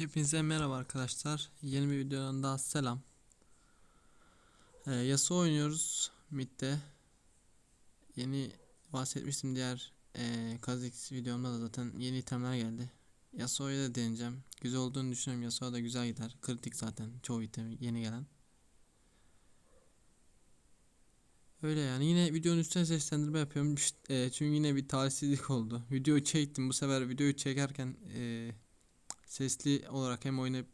Hepinize merhaba arkadaşlar. Yeni bir videodan daha selam. Ee, Yasuo oynuyoruz midde. Yeni bahsetmiştim diğer e, Kha'Zix videomda da zaten yeni itemler geldi. Yasuo'yu da deneyeceğim. Güzel olduğunu düşünüyorum. Yasuo da güzel gider. Kritik zaten çoğu itemi yeni gelen. Öyle yani yine videonun üstüne seslendirme yapıyorum. E, çünkü yine bir talihsizlik oldu. Videoyu çektim. Bu sefer videoyu çekerken e, sesli olarak hem oynayıp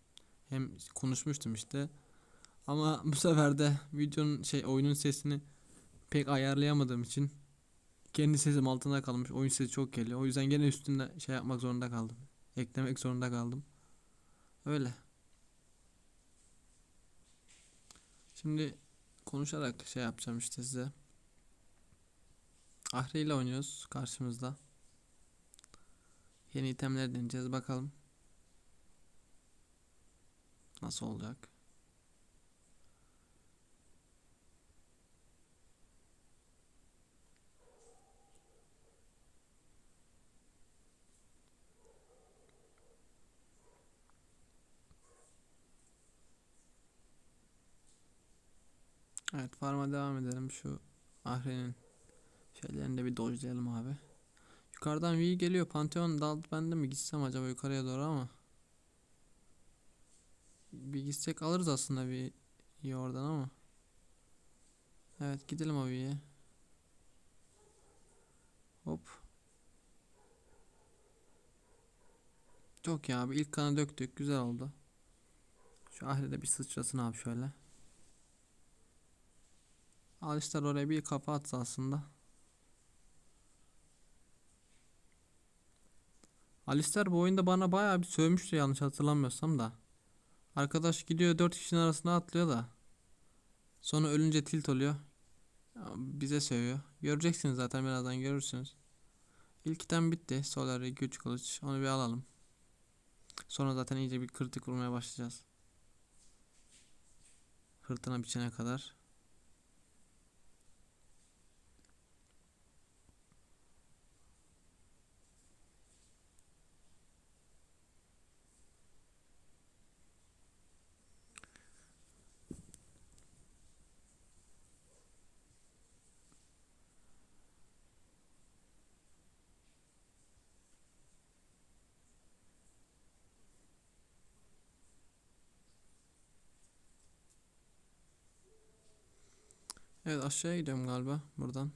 hem konuşmuştum işte. Ama bu sefer de videonun şey oyunun sesini pek ayarlayamadığım için kendi sesim altında kalmış. Oyun sesi çok geliyor. O yüzden gene üstünde şey yapmak zorunda kaldım. Eklemek zorunda kaldım. Öyle. Şimdi konuşarak şey yapacağım işte size. Ahri ile oynuyoruz karşımızda. Yeni itemler deneyeceğiz bakalım. Nasıl olacak? Evet farma devam edelim şu Ahri'nin şeylerini de bir dojlayalım abi. Yukarıdan V geliyor Pantheon daldı ben de mi gitsem acaba yukarıya doğru ama gitsek alırız aslında bir iyi oradan ama. Evet gidelim abiye. Hop. Çok ya abi ilk kanı döktük güzel oldu. Şu ahirede bir sıçrasın abi şöyle. Alistar oraya bir kafa atsa aslında. Alistar bu oyunda bana bayağı bir sövmüştü yanlış hatırlamıyorsam da. Arkadaş gidiyor dört kişinin arasına atlıyor da. Sonra ölünce tilt oluyor. Bize sövüyor. Göreceksiniz zaten birazdan görürsünüz. İlk item bitti. Solari güç kılıç. Onu bir alalım. Sonra zaten iyice bir kritik vurmaya başlayacağız. Fırtına biçene kadar. Evet aşağıya gidiyorum galiba buradan.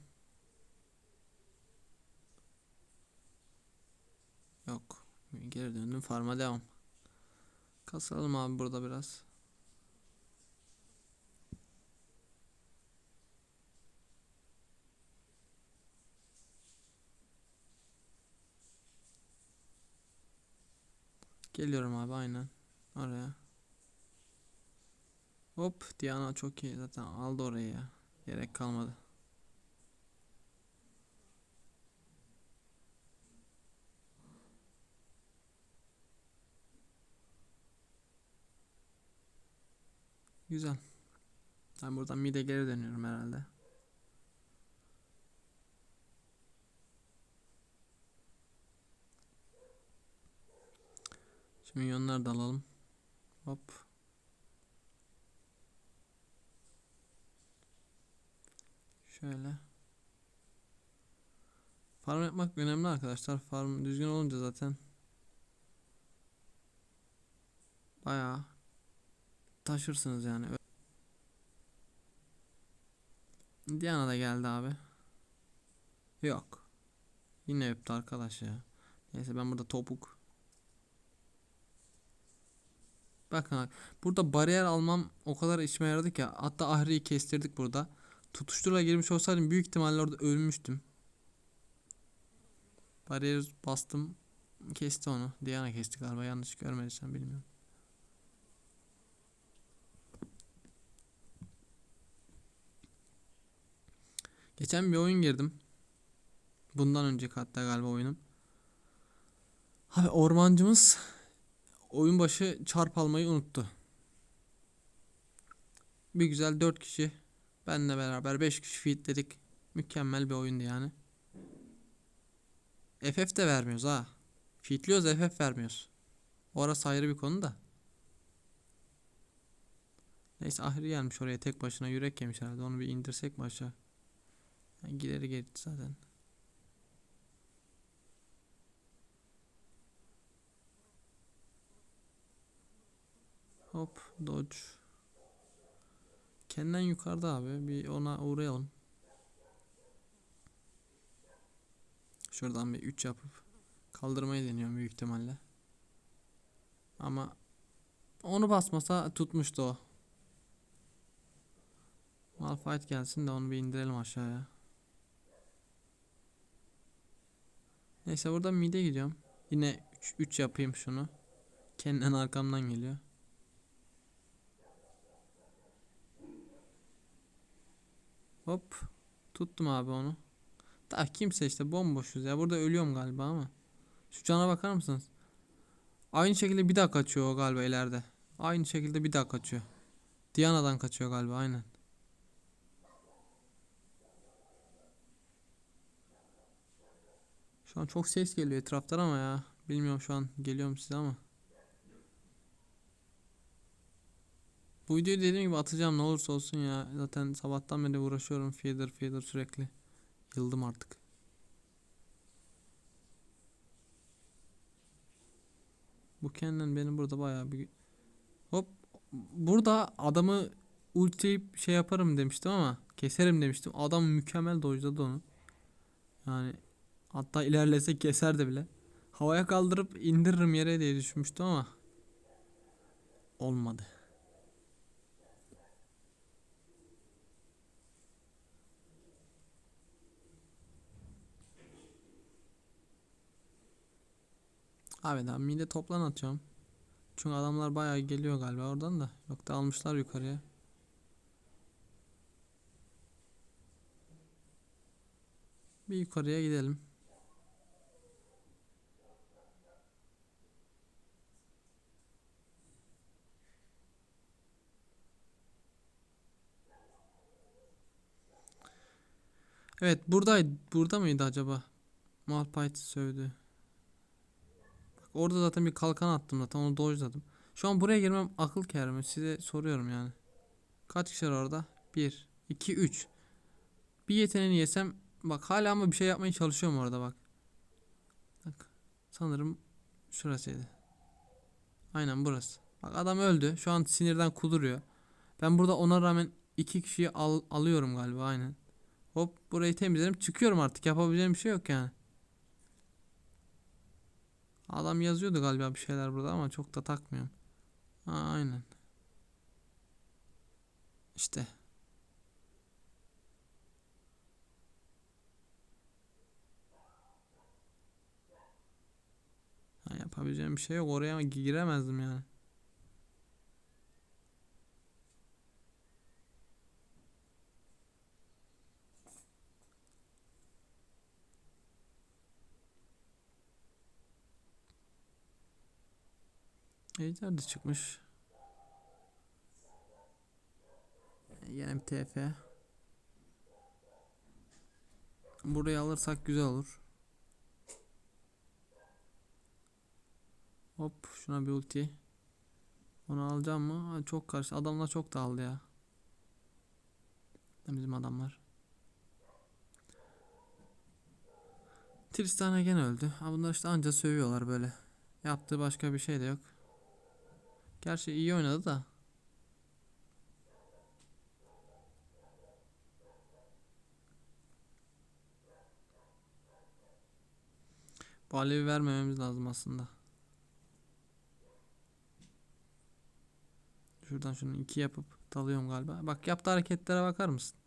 Yok. Geri döndüm farma devam. Kasalım abi burada biraz. Geliyorum abi aynen. Oraya. Hop Diana çok iyi zaten aldı orayı ya. Gerek kalmadı. Güzel. Ben buradan mide geri dönüyorum herhalde. Şimdi minyonları da alalım. Hop. Şöyle. Farm yapmak önemli arkadaşlar. Farm düzgün olunca zaten bayağı taşırsınız yani. Diana da geldi abi. Yok. Yine öptü arkadaş ya. Neyse ben burada topuk. Bakın burada bariyer almam o kadar işime yaradı ki hatta Ahri'yi kestirdik burada. Tutuşturla girmiş olsaydım büyük ihtimalle orada ölmüştüm. Bariyer bastım. Kesti onu. Diana kesti galiba. Yanlış görmediysem bilmiyorum. Geçen bir oyun girdim. Bundan önceki hatta galiba oyunum. Abi ormancımız oyun başı çarp almayı unuttu. Bir güzel 4 kişi Benle beraber 5 kişi feedledik. Mükemmel bir oyundu yani. FF de vermiyoruz ha. Feedliyoruz FF vermiyoruz. Orası ayrı bir konu da. Neyse Ahri gelmiş oraya tek başına yürek yemiş herhalde. Onu bir indirsek mi aşağı? Yani gileri gitti zaten. Hop dodge. Kendinden yukarıda abi. Bir ona uğrayalım. Şuradan bir 3 yapıp kaldırmayı deniyorum büyük ihtimalle. Ama onu basmasa tutmuştu o. Malphite gelsin de onu bir indirelim aşağıya. Neyse burada mide gidiyorum. Yine 3 yapayım şunu. Kendinden arkamdan geliyor. Hop. Tuttum abi onu. Daha kimse işte bomboşuz ya. Burada ölüyorum galiba ama. Şu cana bakar mısınız? Aynı şekilde bir daha kaçıyor o galiba ileride. Aynı şekilde bir daha kaçıyor. Diana'dan kaçıyor galiba aynen. Şu an çok ses geliyor etraftan ama ya. Bilmiyorum şu an geliyorum size ama. Bu videoyu dediğim gibi atacağım ne olursa olsun ya. Zaten sabahtan beri uğraşıyorum feeder feeder sürekli. Yıldım artık. Bu kendin benim burada bayağı bir hop burada adamı ultileyip şey yaparım demiştim ama keserim demiştim. Adam mükemmel dojladı onu. Yani hatta ilerlese keser de bile. Havaya kaldırıp indiririm yere diye düşünmüştüm ama olmadı. Abi daha mide toplan atıyorum. Çünkü adamlar bayağı geliyor galiba oradan da. Yok da almışlar yukarıya. Bir yukarıya gidelim. Evet buradaydı. Burada mıydı acaba? Malphite sövdü. Orada zaten bir kalkan attım zaten onu dojladım. Şu an buraya girmem akıl kâr mı? Size soruyorum yani. Kaç kişi var orada? 1, 2, 3. Bir yeteneğini yesem bak hala ama bir şey yapmaya çalışıyorum orada bak. Bak sanırım şurasıydı. Aynen burası. Bak adam öldü. Şu an sinirden kuduruyor. Ben burada ona rağmen iki kişiyi al alıyorum galiba aynen. Hop burayı temizledim. Çıkıyorum artık. Yapabileceğim bir şey yok yani. Adam yazıyordu galiba bir şeyler burada ama çok da takmıyorum. Ha, aynen. İşte. Ha, yapabileceğim bir şey yok. Oraya giremezdim yani. Ejder de çıkmış. Yine bir TF. Burayı alırsak güzel olur. Hop şuna bir ulti. Onu alacağım mı? Ha, çok karşı. Adamlar çok dağıldı ya. Bizim adamlar. Tristana gene öldü. Ha, bunlar işte anca sövüyorlar böyle. Yaptığı başka bir şey de yok. Gerçi iyi oynadı da. Bu alevi vermememiz lazım aslında. Şuradan şunu iki yapıp dalıyorum galiba. Bak yaptığı hareketlere bakar mısın?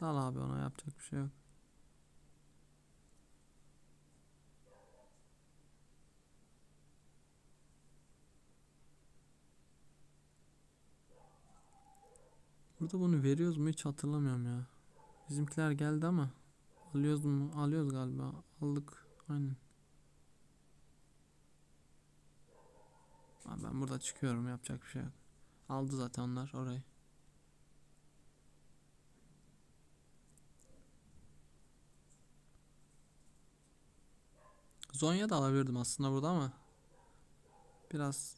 Dal abi ona yapacak bir şey yok. Burada bunu veriyoruz mu hiç hatırlamıyorum ya. Bizimkiler geldi ama alıyoruz mu? Alıyoruz galiba. Aldık. Aynen. Abi ben burada çıkıyorum yapacak bir şey yok. Aldı zaten onlar orayı. Zonya da alabilirdim aslında burada ama biraz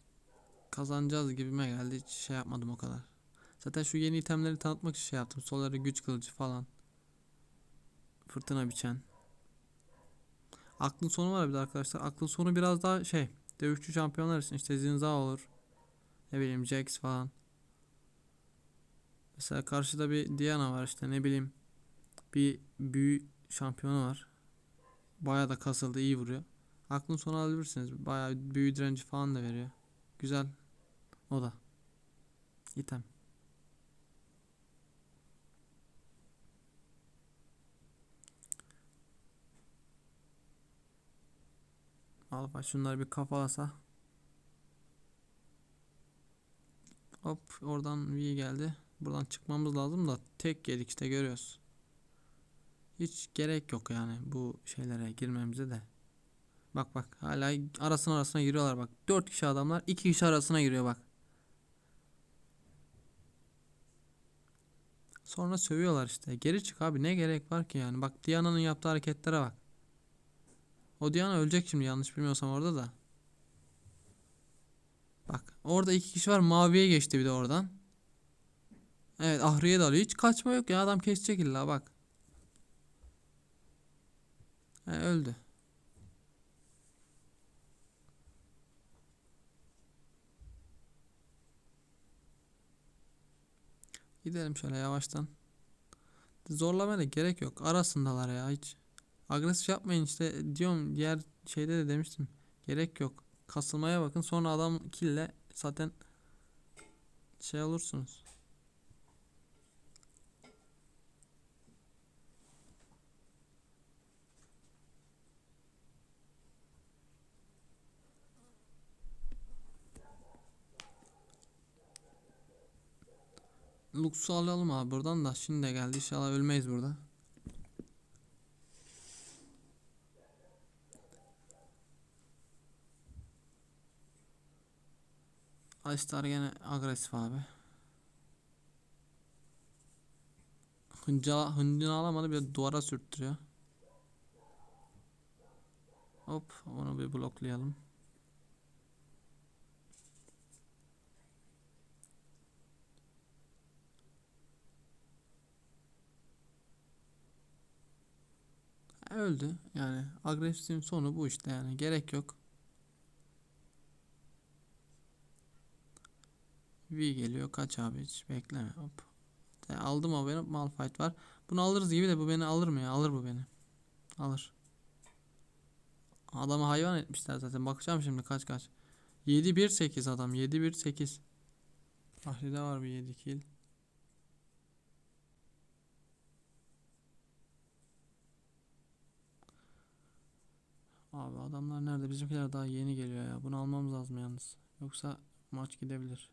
kazanacağız gibime geldi. Hiç şey yapmadım o kadar. Zaten şu yeni itemleri tanıtmak için şey yaptım. Solari güç kılıcı falan. Fırtına biçen. Aklın sonu var bir de arkadaşlar. Aklın sonu biraz daha şey. Dövüşçü şampiyonlar için işte Zinza olur. Ne bileyim Jax falan. Mesela karşıda bir Diana var işte ne bileyim. Bir büyü şampiyonu var. Bayağı da kasıldı iyi vuruyor. Aklın sonu alabilirsiniz. Bayağı büyü direnci falan da veriyor. Güzel. O da. İtem. Al bak şunları bir kafalasa. Hop oradan V geldi. Buradan çıkmamız lazım da tek yedik işte görüyoruz. Hiç gerek yok yani bu şeylere girmemize de. Bak bak hala arasına arasına giriyorlar bak. 4 kişi adamlar 2 kişi arasına giriyor bak. Sonra sövüyorlar işte. Geri çık abi ne gerek var ki yani. Bak Diana'nın yaptığı hareketlere bak. O Diana ölecek şimdi yanlış bilmiyorsam orada da. Bak orada iki kişi var maviye geçti bir de oradan. Evet Ahriye de alıyor. Hiç kaçma yok ya adam kesecek illa bak. He, öldü. Gidelim şöyle yavaştan. Zorlamaya gerek yok. Arasındalar ya hiç. Agresif yapmayın işte diyorum diğer şeyde de demiştim. Gerek yok. Kasılmaya bakın sonra adam kille zaten şey olursunuz. Lux'u alalım abi buradan da şimdi de geldi inşallah ölmeyiz burada. Alistar gene agresif abi. Hınca, hıncını alamadı bir duvara sürttürüyor. Hop onu bir bloklayalım. Öldü. Yani agresifin sonu bu işte yani gerek yok. V geliyor. Kaç abi hiç bekleme. Hop. Aldım o benim. Malphite var. Bunu alırız gibi de bu beni alır mı ya? Alır bu beni. Alır. Adamı hayvan etmişler zaten. Bakacağım şimdi kaç kaç. 7-1-8 adam. 7-1-8. Ahli'de var bir 7 kill. Abi adamlar nerede? Bizimkiler daha yeni geliyor ya. Bunu almamız lazım yalnız. Yoksa maç gidebilir.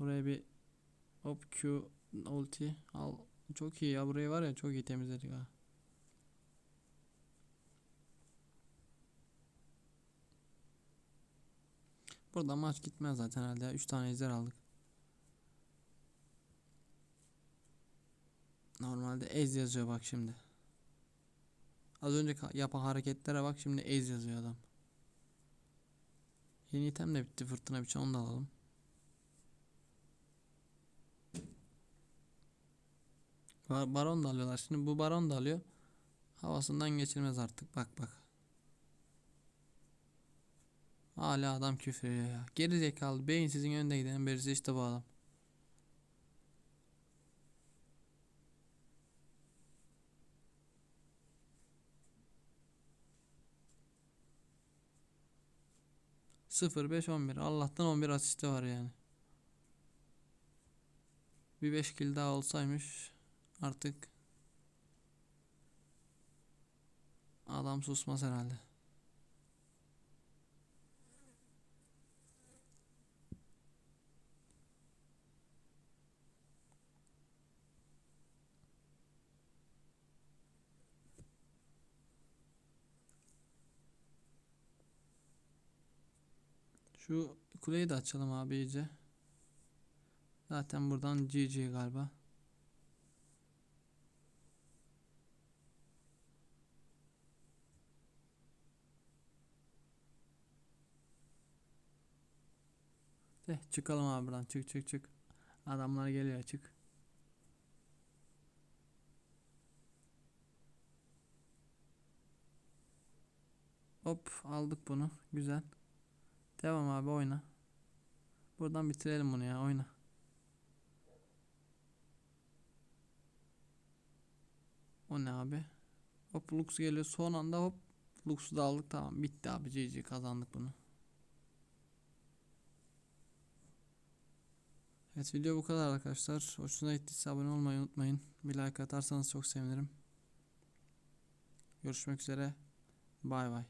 Buraya bir hop Q ulti al. Çok iyi ya burayı var ya çok iyi temizledik ha. Burada maç gitmez zaten herhalde. 3 tane ejder aldık. Normalde ez yazıyor bak şimdi. Az önce yapan hareketlere bak şimdi ez yazıyor adam. Yeni item de bitti. Fırtına biçen onu da alalım. Baron da alıyorlar. Şimdi bu baron da alıyor. Havasından geçilmez artık. Bak bak. Hala adam küfür ya. Geri zekalı beyinsizin önünde giden birisi işte bu adam. Sıfır beş on bir. Allah'tan on bir asisti var yani. Bir beş kill daha olsaymış artık adam susmaz herhalde. Şu kuleyi de açalım abi iyice. Zaten buradan GG galiba. De çıkalım abi buradan. Çık çık çık. Adamlar geliyor çık. Hop aldık bunu. Güzel. Devam abi oyna. Buradan bitirelim bunu ya oyna. O ne abi? Hop Lux geliyor son anda hop Lux'u da aldık tamam bitti abi GG kazandık bunu. Evet video bu kadar arkadaşlar. Hoşuna gittiyse abone olmayı unutmayın. Bir like atarsanız çok sevinirim. Görüşmek üzere. Bay bay.